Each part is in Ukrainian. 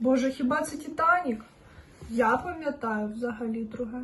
Боже, хіба це Титанік? Я пам'ятаю взагалі друге.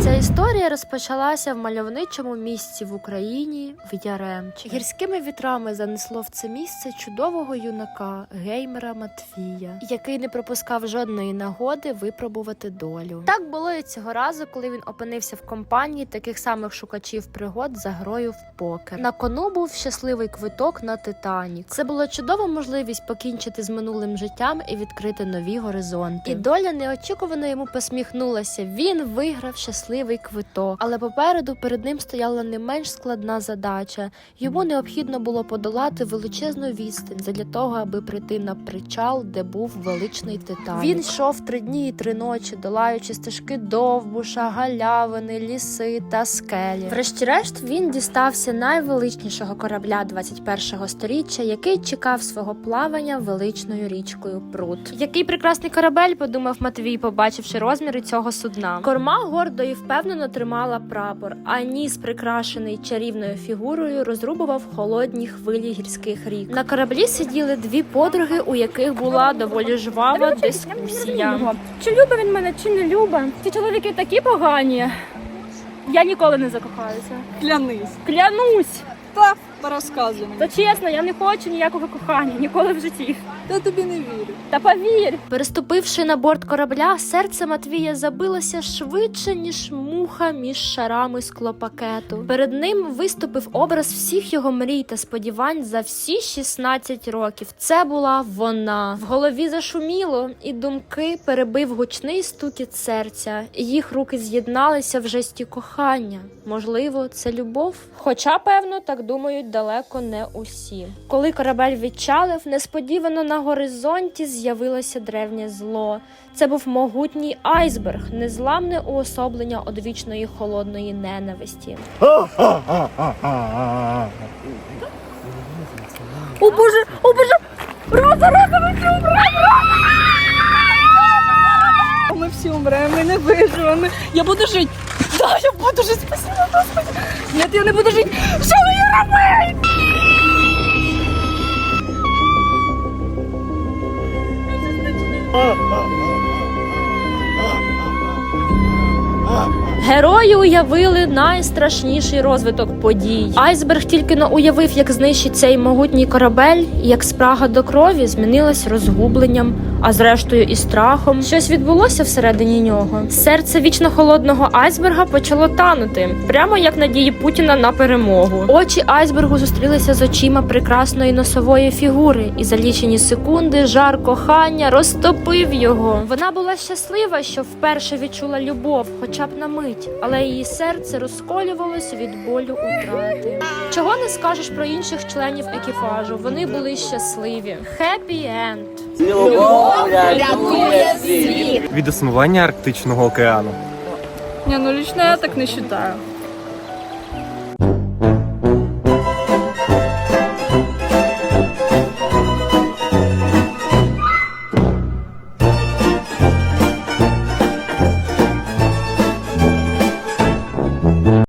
Ця історія розпочалася в мальовничому місці в Україні в Яремчі. Гірськими вітрами занесло в це місце чудового юнака геймера Матвія, який не пропускав жодної нагоди випробувати долю. Так було і цього разу, коли він опинився в компанії таких самих шукачів пригод за грою в покер. На кону був щасливий квиток на Титанік. Це була чудова можливість покінчити з минулим життям і відкрити нові горизонти. І доля неочікувано йому посміхнулася. Він виграв щасливий квиток, але попереду перед ним стояла не менш складна задача. Йому необхідно було подолати величезну відстань задля того, аби прийти на причал, де був величний титан. Він йшов три дні і три ночі, долаючи стежки довбуша, галявини, ліси та скелі. Врешті-решт він дістався найвеличнішого корабля 21-го сторіччя, який чекав свого плавання величною річкою Прут. Який прекрасний корабель, подумав Матвій, побачивши розміри цього судна. Корма гордо і впевнено тримала прапор, а ніс, прикрашений чарівною фігурою, розрубував холодні хвилі гірських рік. На кораблі сиділи дві подруги, у яких була доволі жвава дискусія. Чи любить він мене, чи не любить? Ці чоловіки такі погані. Я ніколи не закохаюся. Клянись. Клянусь! Та розказуй мені. Та чесно, я не хочу ніякого кохання, ніколи в житті. Та тобі не вірю. Та повір, Переступивши на борт корабля, серце Матвія забилося швидше, ніж муха між шарами склопакету. Перед ним виступив образ всіх його мрій та сподівань за всі 16 років. Це була вона. В голові зашуміло, і думки перебив гучний стукіт серця. Їх руки з'єдналися в жесті кохання. Можливо, це любов. Хоча, певно, так думають далеко не усі. Коли корабель відчалив, несподівано на горизонті з'явилося древнє зло. Це був могутній айсберг, незламне уособлення одвічної холодної ненависті. О боже, о боже! Роза, Роза, ми всі умремо! Ми всі умремо, ми не виживемо. Я буду жити. Да, я буду жити, спасибо, Господи. Ні, я не буду жити. Що мені робити? Герої уявили найстрашніший розвиток подій. Айсберг тільки но уявив, як знищить цей могутній корабель, і як спрага до крові змінилась розгубленням, а зрештою і страхом. Щось відбулося всередині нього. Серце вічно холодного айсберга почало танути, прямо як надії Путіна на перемогу. Очі айсбергу зустрілися з очима прекрасної носової фігури, і за лічені секунди жар кохання розтопив його. Вона була щаслива, що вперше відчула любов, хоча б на мить, але її серце розколювалося від болю утрати. Чого не скажеш про інших членів екіпажу? Вони були щасливі. Хеппі енд. Від існування Арктичного океану. Ні, ну лично я так не вважаю.